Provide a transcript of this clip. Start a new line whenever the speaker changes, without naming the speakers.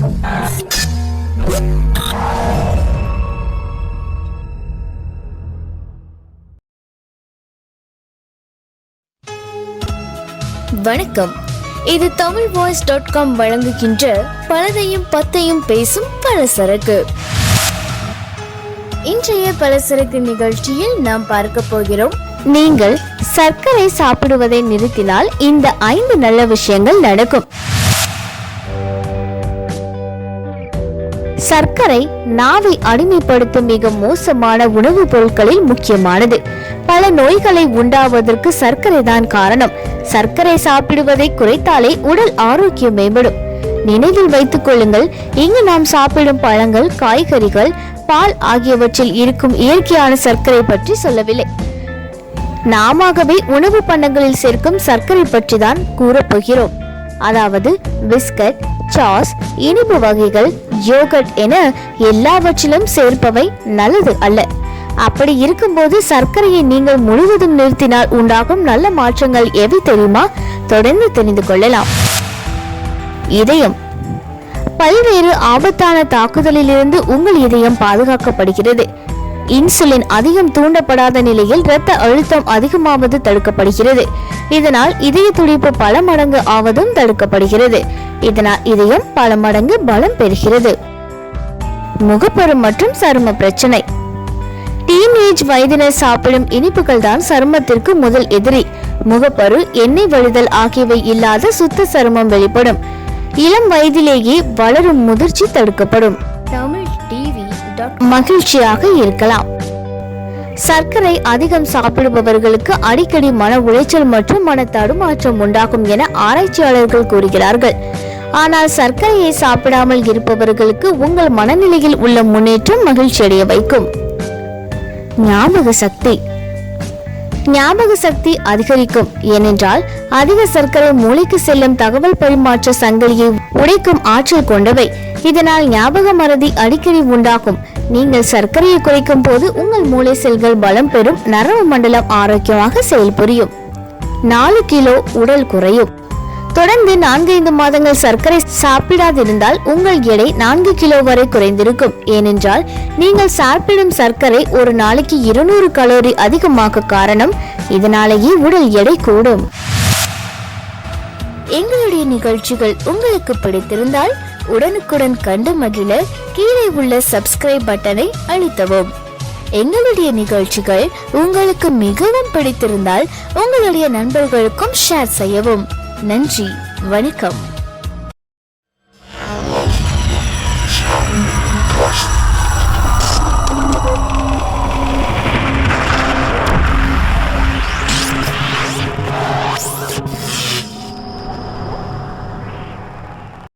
வணக்கம். இது Tamil voice dot com வழங்குகின்ற பலதையும் பத்தையும் பேசும் பலசரக்கு. இன்றைய பலசரக்கு நிகழ்ச்சியில் நாம் பார்க்க போகிறோம். நீங்கள் சர்க்கரை சாப்பிடுவதை நிறுத்தினால் இந்த ஐந்து நல்ல விஷயங்கள் நடக்கும். சர்க்கரை நாவை அடிமைப்படுத்தும் மிக மோசமான உணவுப் பொருட்களில் முக்கியமானது. பல நோய்களை உண்டாவதற்கு சர்க்கரை தான் காரணம். சர்க்கரை சாப்பிடுவதை குறைத்தாலே உடல் ஆரோக்கியம் மேம்படும். நினைவில் வைத்துக் கொள்ளுங்கள் இங்கு நாம் சாப்பிடும் பழங்கள் காய்கறிகள் பால் ஆகியவற்றில் இருக்கும் இயற்கையான சர்க்கரை பற்றி சொல்லவில்லை. நாமவே உணவு பண்டங்களில் சேர்க்கும் சர்க்கரை பற்றி தான் கூறப்போகிறோம் அதாவது பிஸ்கட் சாஸ் இனிப்பு வகைகள் யோகட் என எல்லாவற்றிலும் சேர்ப்பவை நல்லது அல்ல. அப்படி இருக்கும்போது சர்க்கரையை நீங்கள் முழுவதும் நிறுத்தினால் உண்டாகும் நல்ல மாற்றங்கள் எவை தெரியுமா? தொடர்ந்து தெரிந்து கொள்ளலாம். இதயம். பல்வேறு ஆபத்தான தாக்குதலிலிருந்து உங்கள் இதயம் பாதுகாக்கப்படுகிறது. இன்சுலின் அதிகம் தூண்டப்படாத நிலையில் இரத்த அழுத்தம் அதிகமாவது தடுக்கப்படுகிறது. இதனால் இதய துடிப்பு பல மடங்கு ஆவதும் தடுக்கப்படுகிறது. இதனால் இதயம் பல மடங்கு பலம் பெறுகிறது. முகப்பரு மற்றும் சரும பிரச்சனை. டீனேஜ் வயதினர் சாப்பிடும் இனிப்புகள் தான் சருமத்திற்கு முதல் எதிரி. முகப்பரு எண்ணெய் வழிதல் ஆகியவை இல்லாத சுத்த சருமம் வெளிப்படும். இளம் வயதிலேயே வளரும் முதிர்ச்சி தடுக்கப்படும். மகிழ்ச்சியாக இருக்கலாம். சர்க்கரை அதிகம் சாப்பிடுபவர்களுக்கு அடிக்கடி மன உளைச்சல் மற்றும் மன தடுமாற்றம் உண்டாகும் என ஆராய்ச்சியாளர்கள் கூறுகிறார்கள். ஆனால் சர்க்கரையை சாப்பிடாமல் இருப்பவர்களுக்கு உங்கள் மனநிலையில் உள்ள முன்னேற்றம் மகிழ்ச்சியடைய வைக்கும். ஞாபக சக்தி. ஞாபக சக்தி அதிகரிக்கும். ஏனென்றால் அதிக சர்க்கரை மூளைக்கு செல்லும் தகவல் பரிமாற்ற சங்கிலியை உடைக்கும் ஆற்றல் கொண்டவை. இதனால் ஞாபக மறதி அடிக்கடி உண்டாகும். நீங்கள் சர்க்கரையை குறைக்கும் போது உங்கள் மூளை செல்கள் பலம் பெறும் நரம்பு மண்டலம் ஆரோக்கியமாக செயல்புரியும். நாலு கிலோ உடல் குறையும். தொடர்ந்து நான்கைந்து மாதங்கள் சர்க்கரை சாப்பிடாதிருந்தால் உங்கள் எடை நான்கு கிலோ வரை குறைந்திருக்கும். ஏனென்றால் நீங்கள் சாப்பிடும் சர்க்கரை ஒரு நாளைக்கு இருநூறு கலோரி அதிகமாக காரணம் இதனாலேயே உடல் எடை கூடும். எங்களுடைய நிகழ்ச்சிகள் உங்களுக்கு பிடித்திருந்தால் உடனுக்குடன் கண்டு மகிழ கீழே உள்ள சப்ஸ்கிரைப் பட்டனை அழுத்தவும். எங்களுடைய நிகழ்ச்சிகள் உங்களுக்கு மிகவும் பிடித்திருந்தால் உங்களுடைய நண்பர்களுக்கும் ஷேர் செய்யவும். நன்றி வணக்கம்.